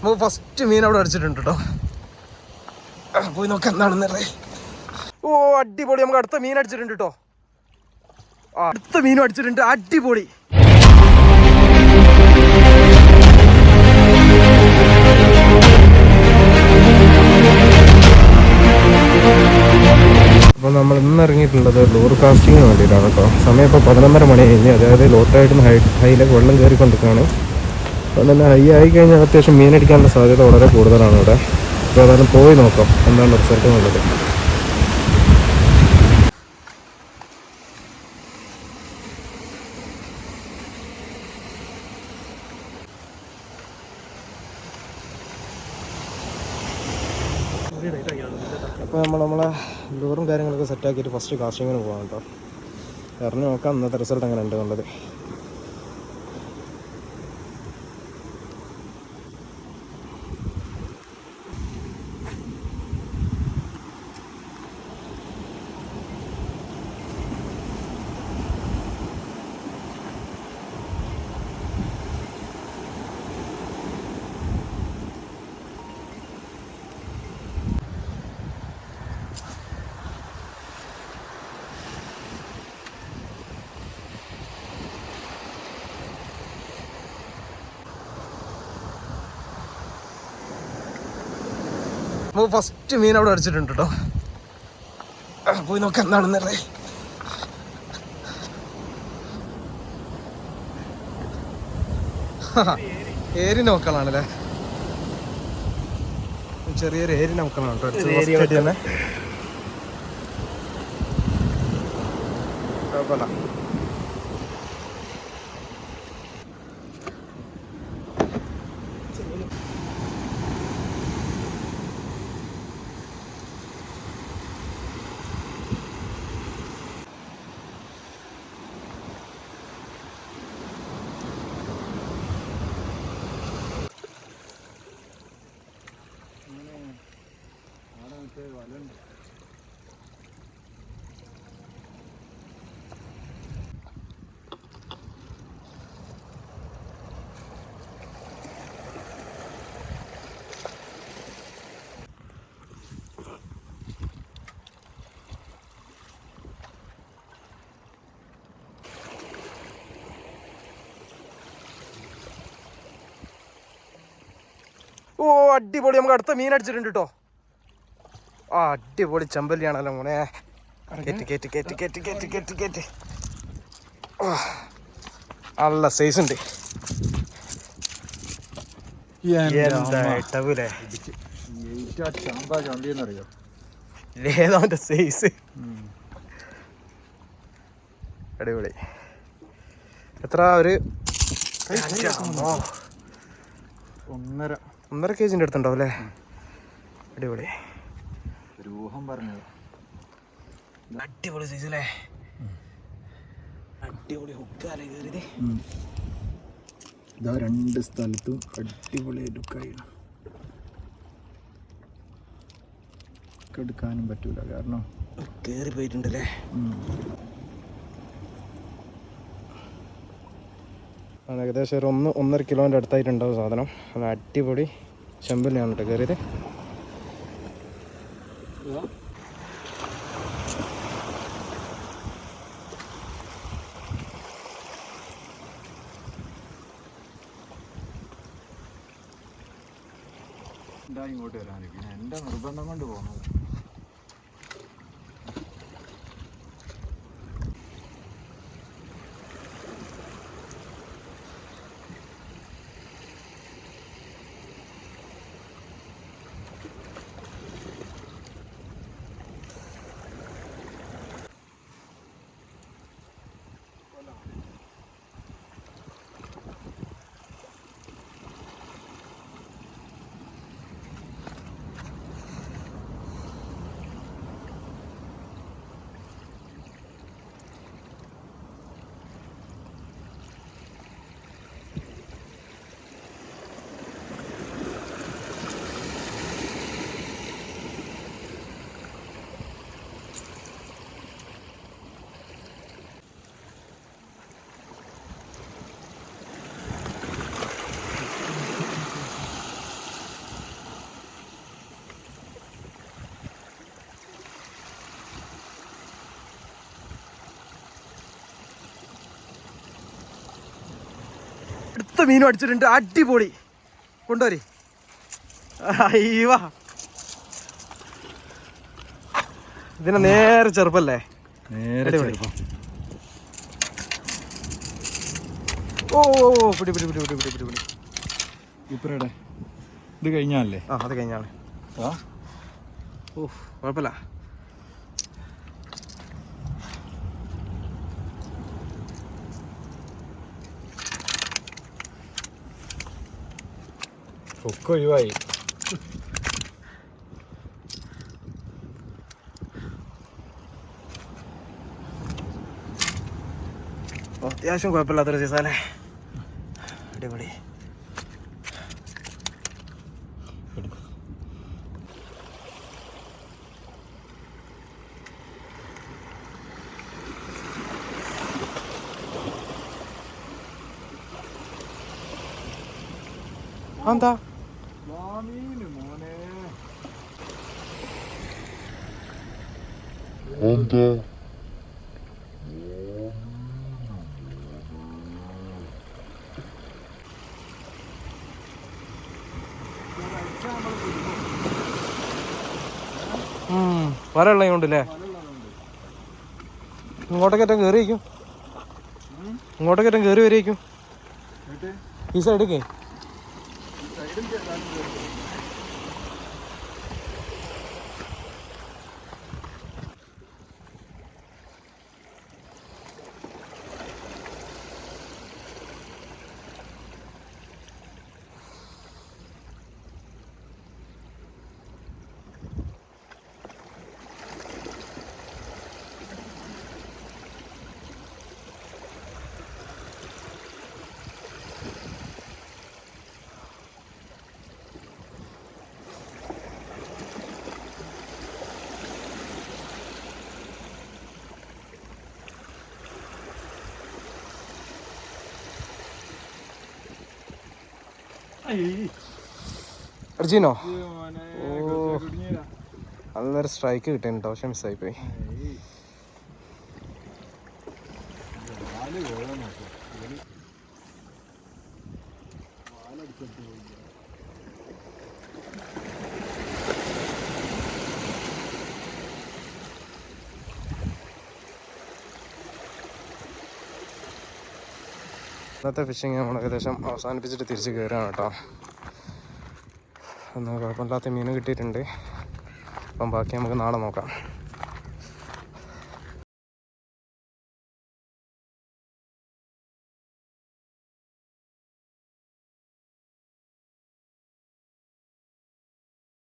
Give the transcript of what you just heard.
അപ്പോൾ ഫസ്റ്റ് മീൻ അവിടെ അടിച്ചിട്ടുണ്ട് കേട്ടോ പോയി നോക്കാം എന്താണെന്നല്ലേ ഓ അടിപൊളി. നമുക്ക് അടുത്ത മീൻ അടിച്ചിട്ടുണ്ട് കേട്ടോ അടുത്ത മീനും അടിച്ചിട്ടുണ്ട്. അടിപൊളി. അപ്പോൾ നമ്മൾ ഇന്ന് ഇറങ്ങിയിട്ടുള്ളത് ലോർ കാസ്റ്റിങ്ങിന് വേണ്ടിയിട്ടാണ് കേട്ടോ സമയം ഇപ്പോൾ പതിനൊന്നര മണി കഴിഞ്ഞ് അതായത് ലോട്ടായിട്ട് ഹൈ ഹൈയിലേക്ക് വെള്ളം കയറിക്കൊണ്ടിരിക്കുകയാണ്. അപ്പോൾ തന്നെ ഹൈ ആയി കഴിഞ്ഞാൽ അത്യാവശ്യം മീനടിക്കാനുള്ള സാധ്യത വളരെ കൂടുതലാണ് ഇവിടെ. അപ്പോൾ അതായത് പോയി നോക്കാം എന്താണ് റിസൾട്ട് എന്നുള്ളത്. അപ്പോൾ നമ്മൾ നമ്മളെ ലൂറും കാര്യങ്ങളൊക്കെ സെറ്റാക്കിയിട്ട് ഫസ്റ്റ് കാസ്റ്റിങ്ങിന് പോകാം കേട്ടോ. എറിഞ്ഞ് നോക്കാം ഇന്നത്തെ റിസൾട്ട് എങ്ങനെ ഉണ്ട് എന്നുള്ളത്. അപ്പോൾ ഫസ്റ്റ് മീൻ അവിടെ അടിച്ചിട്ടുണ്ട് കേട്ടോ പോയി നോക്കാം എന്താണെന്നല്ലേ ഏരി നോക്കലാണല്ലേ? ചെറിയൊരു ഏരി നോക്കണം കേട്ടോ കുഴപ്പമില്ല. ഓ അടിപൊളി. നമുക്ക് അടുത്ത മീൻ അടിച്ചിട്ടുണ്ട് കേട്ടോ ആ അടിപൊളി ചെമ്പല്ലിയാണല്ലോ മോനെ. കേറ്റ് കേറ്റ് കേറ്റ് കേറ്റ് കേറ്റ് കേറ്റ് കേറ്റ്. ആ, നല്ല സൈസ് ഉണ്ട്. ഏതാവന്റെ സൈസ് അടിപൊളി. എത്ര ഒരു. ഒന്നര. ഒന്നര കെ ജിന്റെ അടുത്തുണ്ടാവും അല്ലേ? അടിപൊളി. രൂഹം പറഞ്ഞത്. അടിപൊളി സൈസ് അല്ലേ? അടിപൊളി ഹുക്കാലേ കയറിയത്? ഇതാ രണ്ട് സ്ഥലത്തും അടിപൊളി ലുക്കായി എടുക്കാനും പറ്റൂല കാരണം കയറി പോയിട്ടുണ്ടല്ലേ ആണ് ഏകദേശം ഒരു ഒന്ന് ഒന്നര കിലോന്റെ അടുത്തായിട്ടുണ്ടാവും സാധനം. നല്ല അടിപൊളി ചെമ്പല്ലിയാണ് കേട്ടോ കയറിയത്. ഇങ്ങോട്ട് പിന്നെ എന്റെ നിർബന്ധം കൊണ്ട് പോകുന്നത്? മൊത്തം മീനും അടിച്ചിട്ടുണ്ട്. അടിപൊളി. കൊണ്ടുവരി. അയ്യവാ ഇതിനെ നേരെ ചെറുപ്പല്ലേ? നേരെ. ഓ പിടി പിടി പിടി പിടി പിടി പിടി പിടി. ഇപ്പറയുടെ ഇത് കഴിഞ്ഞാലേ ആ അത് കഴിഞ്ഞാണ്. ആ. ഓ കുഴപ്പമില്ല. ഒക്കെ ഒഴിവായി അത്യാവശ്യം കുഴപ്പമില്ലാത്തൊരു സീസല്ലേ അടിപൊളി എന്താ മോനെ വരള്ള ഉണ്ടല്ലേ ഇങ്ങോട്ടേക്കറ്റം കയറിയിരിക്കും ഇങ്ങോട്ടേക്കറ്റം കയറി വരിയിരിക്കും ഈ ഈ സൈഡൊക്കെ അർജീനോ? ഓ. നല്ലൊരു സ്ട്രൈക്ക് കിട്ടിയിട്ടോ പക്ഷെ മിസ്സായി പോയി ഇന്നത്തെ ഫിഷിങ് നമ്മൾ ഏകദേശം അവസാനിപ്പിച്ചിട്ട് തിരിച്ച് കയറുകയാണ് കേട്ടോ. ഒന്നും കുഴപ്പമില്ലാത്ത മീൻ കിട്ടിയിട്ടുണ്ട്. അപ്പം ബാക്കി നമുക്ക് നാളെ നോക്കാം.